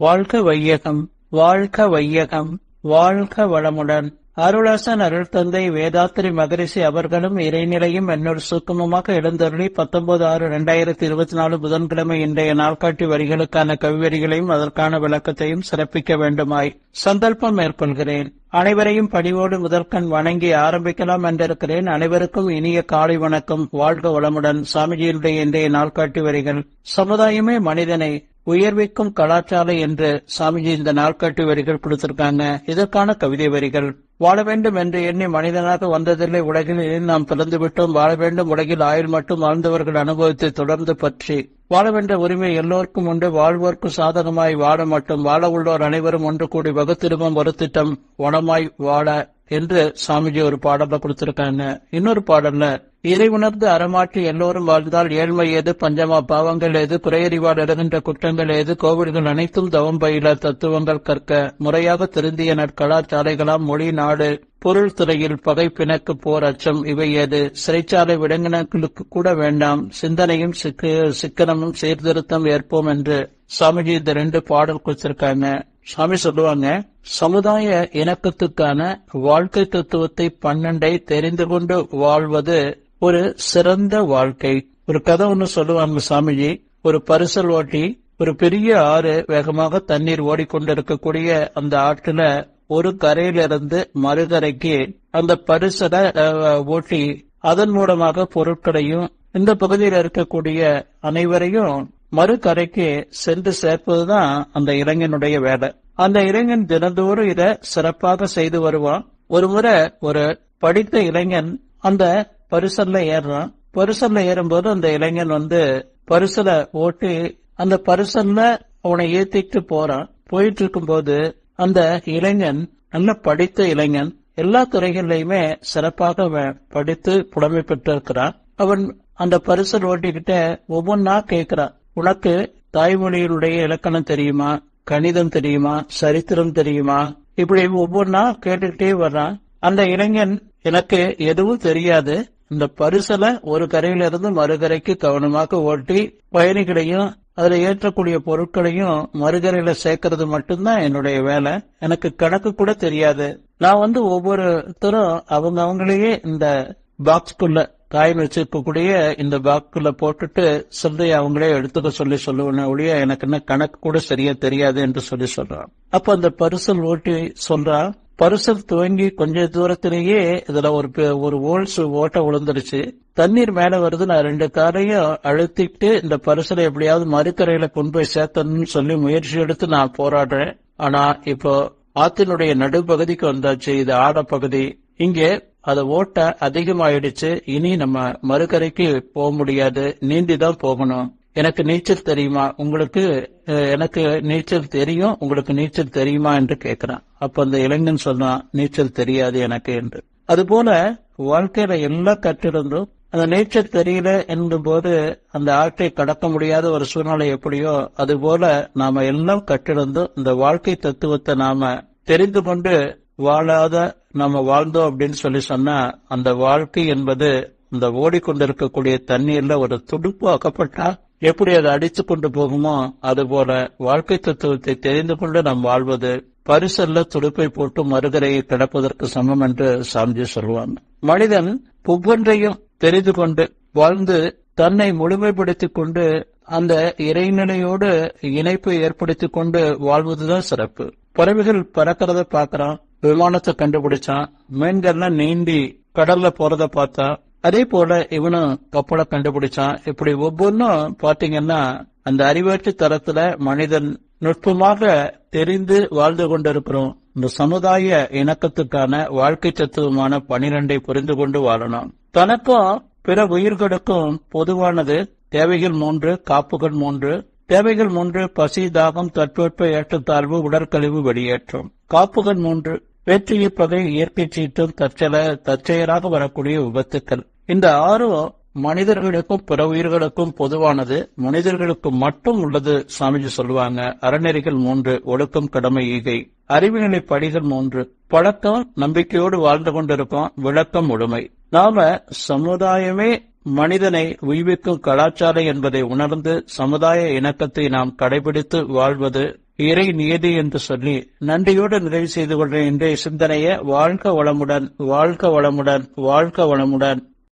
வாழ்க வையகம் வாழ்க வையகம் வாழ்க வளமுடன். அருளாசன் அருள் தந்தை வேதாத்திரி மகரிஷி அவர்களும் இறைநிலையும் என்னொரு சுக்கமமாக எழுந்தருளி பத்தொன்பது ஆறு இரண்டாயிரத்தி இருபத்தி நாலு புதன்கிழமை இன்றைய நாள்காட்டி வரிகளுக்கான கவிவரிகளையும் அதற்கான விளக்கத்தையும் சிறப்பிக்க வேண்டுமாய் சந்தர்ப்பம் மேற்கொள்கிறேன். அனைவரையும் பணிவோடு முதற்கண் வணங்கி ஆரம்பிக்கலாம் என்றிருக்கிறேன். அனைவருக்கும் இனிய காலை வணக்கம். வாழ்க வளமுடன். சாமிஜியினுடைய இன்றைய நாள்காட்டி வரிகள். சமுதாயமே மனிதனை உயர்விக்கும் கலாச்சாரம் என்று சாமிஜி இந்த நாள்காட்டி வரிகள் கொடுத்திருக்காங்க. இதற்கான கவிதை வரிகள். வாழ வேண்டும் என்று எண்ணி மனிதனாக வந்ததில்லை. உலகில் நாம் பிறந்து விட்டோம். வாழ வேண்டும். உலகில் ஆயுள் மட்டும் வாழ்ந்தவர்கள் அனுபவத்தை தொடர்ந்து பற்றி. வாழ வேண்ட உரிமை எல்லோருக்கும் உண்டு. வாழ்வோர்க்கும் சாதகமாய் வாழ மட்டும். வாழ உள்ளோர் அனைவரும் ஒன்று கூடி வகுத்திருமம் ஒரு திட்டம் வனமாய் வாழ என்று சாமிஜி ஒரு பாடல கொடுத்திருக்காங்க. இன்னொரு பாடல்ல இறை உணர்ந்து அறமாற்றி எல்லோரும் வாழ்ந்தால் ஏழ்மை ஏது பஞ்சமா பாவங்கள் ஏது குறையறிவால் எழுகின்ற குற்றங்கள் ஏது கோவில்கள் அனைத்தும் தவம் பயில தத்துவங்கள் கற்க முறையாக திருந்திய நற்கலாச்சாலைகளாம் மொழி நாடு பொருள் துறையில் பகை பிணக்கு போர் அச்சம் இவை ஏது. சிறைச்சாலை விடங்கினங்களுக்கு கூட வேண்டாம். சிந்தனையும் சிக்கனமும் சீர்திருத்தம் ஏற்போம் என்று சாமிஜி இந்த ரெண்டு பாடல் கொடுத்திருக்காங்க. சாமி சொல்லுவாங்க சமுதாய இணக்கத்துக்கான வாழ்க்கை தத்துவத்தை பன்னெண்டை தெரிந்து கொண்டு வாழ்வது ஒரு சிறந்த வாழ்க்கை. ஒரு கதை ஒண்ணு சொல்லுவாங்க சாமிஜி. ஒரு பரிசல் ஓட்டி ஒரு பெரிய ஆறு வேகமாக தண்ணீர் ஓடிக்கொண்டிருக்கக்கூடிய அந்த ஆற்றுல ஒரு கரையிலிருந்து மறுகரைக்கு அந்த பரிசலை ஓட்டி அதன் மூலமாக பொருட்களையும் இந்த பகுதியில் இருக்கக்கூடிய அனைவரையும் மறுகரைக்கு சென்று சேர்ப்பதுதான் அந்த இளைஞனுடைய வேலை. அந்த இளைஞன் தினந்தோறும் இத சிறப்பாக செய்து வருவான். ஒரு முறை ஒரு படித்த இளைஞன் அந்த பரிசல்ல ஏறுறான். பரிசல்ல ஏறும்போது அந்த இளைஞன் வந்து பரிசல ஓட்டி அந்த பரிசல்ல அவனை ஏத்திட்டு போறான். போயிட்டு இருக்கும்போது அந்த இளைஞன் நல்ல படித்த இளைஞன் எல்லா துறைகளிலுமே சிறப்பாக அவன் படித்து புலமை பெற்றிருக்கிறான். அவன் அந்த பரிசல் ஓட்டிக்கிட்ட ஒவ்வொன்னா கேட்கிறான். உனக்கு தாய்மொழியினுடைய இலக்கணம் தெரியுமா? கணிதம் தெரியுமா? சரித்திரம் தெரியுமா? இப்படி ஒவ்வொன்றா கேட்டுக்கிட்டே வர்றான். அந்த இளைஞன் எனக்கு எதுவும் தெரியாது. இந்த பரிசல ஒரு கரையிலிருந்து மறுகரைக்கு கவனமாக ஓட்டி பயணிகளையும் அதுல ஏற்றக்கூடிய பொருட்களையும் மறுகரையில சேர்க்கறது மட்டும்தான் என்னுடைய வேலை. எனக்கு கணக்கு கூட தெரியாது. நான் வந்து ஒவ்வொருத்தரும் அவங்க அவங்களையே இந்த பாக்ஸ்குள்ள காயின் வச்சிருக்கக்கூடிய இந்த பாக்கில் போட்டுட்டு சொல்லி அவங்களே எடுத்துக்க சொல்லி சொல்லுவேன் ஒழிய எனக்கு என்ன கணக்கு கூட சரியா தெரியாது என்று சொல்லி சொல்றான். அப்ப அந்த பரிசல் ஓட்டி சொல்றான். பரிசல் துவங்கி கொஞ்ச தூரத்திலேயே இதுல ஒரு பெ- ஒரு ஓல்ஸ் ஓட்ட விழுந்துருச்சு. தண்ணீர் மேல வருது. நான் ரெண்டு காரையும் அழுத்திட்டு இந்த பரிசலை எப்படியாவது மறுக்கரையில கொண்டு போய் சேர்த்தணும்னு சொல்லி முயற்சி எடுத்து நான் போராடுறேன். ஆனா இப்போ ஆத்தினுடைய நடுப்பகுதிக்கு வந்தாச்சு. இது ஆடப்பகுதி இங்கே அது ஓட்ட அதிகமாயிடுச்சு. இனி நம்ம மறுகரைக்கு போக முடியாது. நீந்தி தான் போகணும். எனக்கு நீச்சல் தெரியுமா? உங்களுக்கு எனக்கு நீச்சல் தெரியும். உங்களுக்கு நீச்சல் தெரியுமா என்று கேட்கிறான் அப்ப அந்த இளைஞன் சொன்னான் நீச்சல் தெரியாது எனக்கு என்று. அதுபோல வாழ்க்கையில எல்லாம் கற்றிருந்தும் அந்த நீச்சல் தெரியல என்னும் போது அந்த ஆற்றை கடக்க முடியாத ஒரு சூழ்நிலை எப்படியோ அதுபோல நாம எல்லாம் கற்றிருந்தும் இந்த வாழ்க்கை தத்துவத்தை நாம தெரிந்து கொண்டு வாழாத நம்ம வாழ்ந்தோம் அப்படின்னு சொல்லி சொன்னா அந்த வாழ்க்கை என்பது இந்த ஓடிக்கொண்டிருக்கக்கூடிய தண்ணீர்ல ஒரு துடுப்பு அகப்பட்டா எப்படி அதை அடித்து கொண்டு போகுமோ அதுபோல வாழ்க்கை தத்துவத்தை தெரிந்து கொண்டு நாம் வாழ்வது பரிசல்ல துடுப்பை போட்டு மறுகரையை கிடப்பதற்கு சமம் என்று சாமிஜி சொல்வாங்க மனிதன் ஒவ்வொன்றையும் தெரிந்து கொண்டு வாழ்ந்து தன்னை முழுமைப்படுத்திக் கொண்டு அந்த இறைநிலையோடு இணைப்பை ஏற்படுத்திக் கொண்டு வாழ்வதுதான் சிறப்பு. பறவைகள் பறக்கிறத பாக்குறான் விமானத்தை கண்டுபிடிச்சான் மீன்கள்லாம் நீந்தி கடல்ல போறத பார்த்தா அதே போல இவனும் கப்பலை கண்டுபிடிச்சான் இப்படி ஒவ்வொன்றும் பாத்தீங்கன்னா அந்த அறிவாட்சி தரத்துல மனிதன் நுட்பமாக தெரிந்து வாழ்ந்து கொண்டிருக்கிறோம். இந்த சமுதாய இணக்கத்துக்கான வாழ்க்கை தத்துவமான பனிரெண்டை புரிந்து கொண்டு வாழணும். தனக்கும் பிற உயிர்களுக்கும் பொதுவானது தேவைகள் மூன்று காப்புகள் மூன்று. தேவைகள் மூன்று பசி தாகம் தட்பவெட்ப ஏற்றத்தாழ்வு உடற்கழிவு வெளியேற்றம். காப்புகள் மூன்று வேற்றியிருப்பதை இயற்கை சீற்றம் தற்செல தற்செயலாக வரக்கூடிய விபத்துக்கள். இந்த ஆர்வம் மனிதர்களுக்கும் பிற உயிர்களுக்கும் பொதுவானது மனிதர்களுக்கு மட்டும் உள்ளது சாமிஜி சொல்லுவாங்க. அறநெறிகள் மூன்று ஒழுக்கம் கடமை ஈகை. அறிவுநிலை படிகள் மூன்று. பழக்கம் நம்பிக்கையோடு வாழ்ந்து கொண்டிருக்கோம் விளக்கம் முழுமை நாம சமுதாயமே மனிதனை உய்விக்கும் கலாச்சாரம் என்பதை உணர்ந்து சமுதாய இணக்கத்தை நாம் கடைபிடித்து வாழ்வது இறை நியதி என்று சொல்லி நன்றியோடு நிறைவு செய்து கொள்கிறேன். இன்றைய சிந்தனைய வாழ்க்க வளமுடன் வாழ்க்க வளமுடன் வாழ்க்க வளமுடன்.